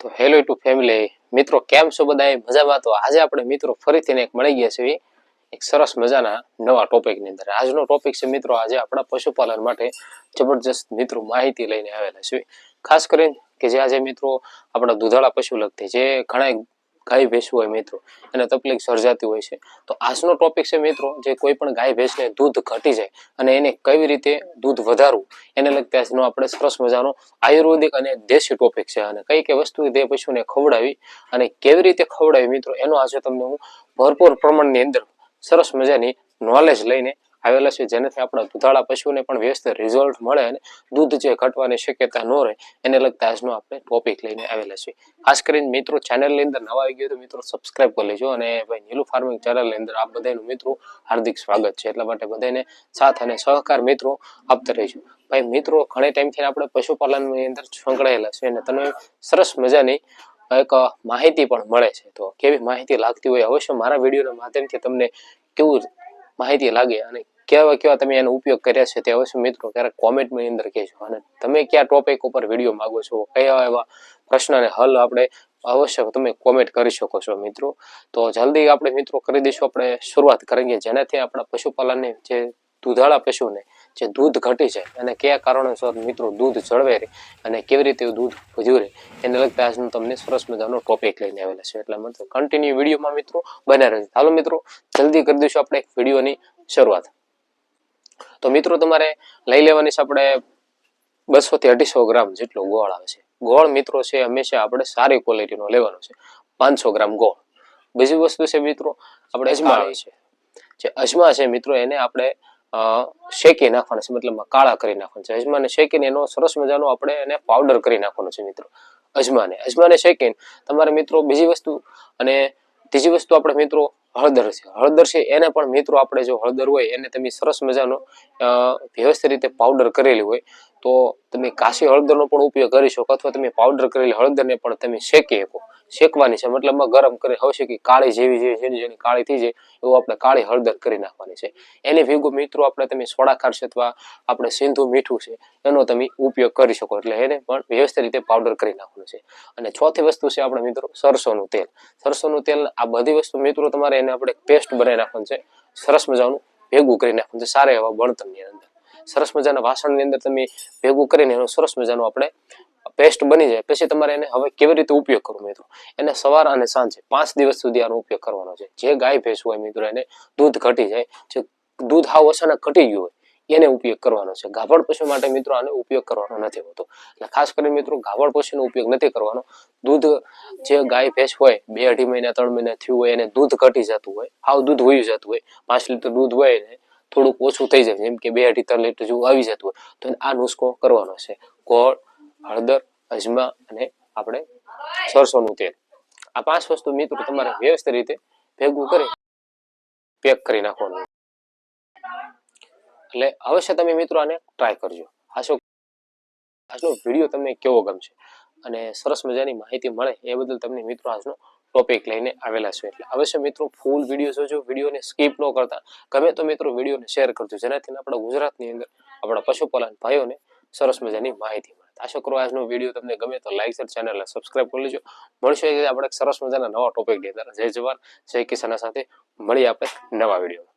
તો hello two family મિત્રો, કેમ છો બધા મજામાં? તો આજે આપણે મિત્રો ફરીથી એક મળી ગયા છીએ. એક સરસ મજાના નવા ટોપિકની અંદર. આજનો ટોપિક છે મિત્રો, આજે આપણા પશુપાલન માટે જબરજસ્ત મિત્રો માહિતી લઈને આવેલા છે ખાસ કરીને કે જે આજે મિત્રો આપણા દુધાળા પશુ લગતી જે ઘણા ગાય ભેંસ હોય મિત્રો, એને તકલીફ સર્જાતી હોય છે. તો આજનો ટોપિક છે મિત્રો, જે કોઈ પણ ગાય ભેંસને દૂધ ઘટી જાય અને એને કેવી રીતે દૂધ વધારવું, એને લગતા આજનો આપણે સરસ મજાનો આયુર્વેદિક અને દેશી ટોપિક છે. અને કઈ કઈ વસ્તુ તે પશુને ખવડાવી અને કેવી રીતે ખવડાવી મિત્રો, એનો આજે તમને હું ભરપૂર પ્રમાણની અંદર સરસ મજાની નોલેજ લઈને આવેલા છે, જેનાથી આપણા દુધાળા પશુને પણ વ્યસ્ત રિઝલ્ટ મળે અને દૂધ જે ઘટવાની શક્યતા ન રહે, એને લગતા આજનો આપણે ટોપિક લઈને આવેલા છે ખાસ કરીને મિત્રો ચેનલની અંદર નવા આવી ગયો તો મિત્રો સબસ્ક્રાઇબ કરી લેજો અને ભાઈ, નીલુ ફાર્મિંગ ચેનલની અંદર આપ બધાનું મિત્રો હાર્દિક સ્વાગત છે. એટલા માટે બધાને સાથ અને સહકાર મિત્રો આપતા રહીશું ભાઈ, મિત્રો, ઘણા ટાઈમથી આપણે પશુપાલનની અંદર સંકળાયેલા છે અને તમે સરસ મજાની એક માહિતી પણ મળે છે. તો કેવી માહિતી લાગતી હોય અવશ્ય મારા વિડીયોના માધ્યમથી તમને કેવું માહિતી લાગે અને કેવા કેવા તમે એનો ઉપયોગ કર્યા છે તે અવશ્ય મિત્રો ક્યારેક કોમેન્ટની અંદર કહેજો. અને તમે કયા ટોપિક ઉપર વીડિયો માંગો છો, કયા એવા પ્રશ્નને હલ આપણે અવશ્ય તમે કોમેન્ટ કરી શકો છો મિત્રો. તો જલ્દી આપણે મિત્રો કરી દઈશું, આપણે શરૂઆત કરીએ. જેનાથી આપણા પશુપાલનને જે દૂધાળા પશુને જે દૂધ ઘટી જાય અને કયા કારણોસર મિત્રો દૂધ જળવે રહે અને કેવી રીતે દૂધ વધ્યું રહે, એને લગતા આજનો તમને સરસ મજાનો ટોપિક લઈને આવેલા છે. એટલે મતલબ કન્ટિન્યુ વિડીયોમાં મિત્રો બન્યા રહે હાલો મિત્રો, જલ્દી કરી દઈશું આપણે વિડીયોની શરૂઆત. તો મિત્રો તમારે લઈ લેવાની છે આપણે બસો થી અઢીસો ગ્રામ જેટલો ગોળ આવે છે. ગોળ મિત્રો છે હંમેશા આપણે સારી ક્વોલિટીનો લેવાનો છે. પાંચસો ગ્રામ ગોળ. બીજી વસ્તુ છે મિત્રો આપણે અજમા છે જે અજમા છે મિત્રો એને આપણે શેકી નાખવાના છે મતલબ કાળા કરી નાખવાના છે. અજમાને શેકીને એનો સરસ મજાનો આપણે એને પાવડર કરી નાખવાનો છે મિત્રો અજમાને. અજમાને શેકીને તમારે મિત્રો બીજી વસ્તુ અને ત્રીજી વસ્તુ આપણે મિત્રો હળદર છે. હળદર છે, એને પણ મિત્રો આપણે જો હળદર હોય, એને તમે સરસ મજાનો વ્યવસ્થિત રીતે પાવડર કરેલી હોય, તો તમે કાશી હળદરનો પણ ઉપયોગ કરી શકો, અથવા તમે પાવડર કરેલી હળદરને પણ તમે શેકી શકો. શેકવાની છે. મતલબમાં ગરમ કરી હવશે કે કાળી જેવી જેવી જેની જેની કાળી થઈ જાય, એવું આપણે કાળી હળદર કરી નાખવાની છે. એની ભેગું મિત્રો આપણે તમે સોડા છે અથવા આપણે સિંધુ મીઠું છે, એનો તમે ઉપયોગ કરી શકો. એટલે એને પણ વ્યવસ્થિત રીતે પાવડર કરી નાખવાનું છે. અને ચોથી વસ્તુ છે આપણે મિત્રો સરસોનું તેલ. સરસોનું તેલ આ બધી વસ્તુ મિત્રો તમારે એને આપણે પેસ્ટ બનાવી નાખવાનું છે. સરસ મજાનું ભેગું કરી નાખવાનું છે. સારા એવા બળતણની અંદર. સરસ મજાના વાસણની અંદર તમે ભેગું કરીને એનું સરસ મજાનું આપણે પેસ્ટ બની જાય. પછી તમારે એને હવે કેવી રીતે ઉપયોગ કરવો મિત્રો એને સવાર અને સાંજે પાંચ દિવસ સુધી આનો ઉપયોગ કરવાનો છે. જે ગાય ભેંસ હોય મિત્રો, એને દૂધ ઘટી જાય, જે દૂધ હાવ અચાનક ઘટી ગયું હોય, એને ઉપયોગ કરવાનો છે. ગાભણ પશુ માટે મિત્રો આનો ઉપયોગ કરવાનો નથી હોતો. એટલે ખાસ કરીને મિત્રો, ગાભણ પશુનો ઉપયોગ નથી કરવાનો. દૂધ જે ગાય ભેંસ હોય, બે અઢી મહિના, ત્રણ મહિના થયું હોય, એને દૂધ ઘટી જતું હોય, હાવ દૂધ વયું જતું હોય, પાંચ લીટર દૂધ હોય ને, થોડુંક ઓછું થઈ જાય, જેમ કે બે અઢી ત્રણ લીટર જેવું આવી જતું હોય, તો આ નુસ્ખો કરવાનો છે. ગોળ, હળદર અજમા અને આપણે સરસોનું તેલ. આ પાંચ વસ્તુ મિત્રો તમારે વ્યવસ્થિત રીતે ભેગું કરી પેક કરી નાખવાનું. એટલે અવશ્ય તમે મિત્રો આને ટ્રાય કરજો. આશો આજનો વીડિયો તમને કેવો ગમશે અને સરસ મજાની માહિતી મળે એ બદલ તમને મિત્રો આજનો ટોપિક લઈને આવેલા છે. એટલે અવશ્ય મિત્રો ફૂલ વીડિયો જોજો. વિડીયોને સ્કીપ ન કરતા. ગમે તો મિત્રો વિડીયોને શેર કરજો. જેનાથી આપણા ગુજરાતની અંદર આપણા પશુપાલન ભાઈઓને સરસ મજાની માહિતી આશા કરો આજનો વીડિયો તમને ગમે તો લાઈક શેર ચેનલને સબસ્ક્રાઇબ કરી લેજો. મળશે આપણે સરસ મજાના નવા ટોપિકની અંદર. જય જવાન, જય કિસાન સાથે. મળીએ આપણે નવા વીડિયો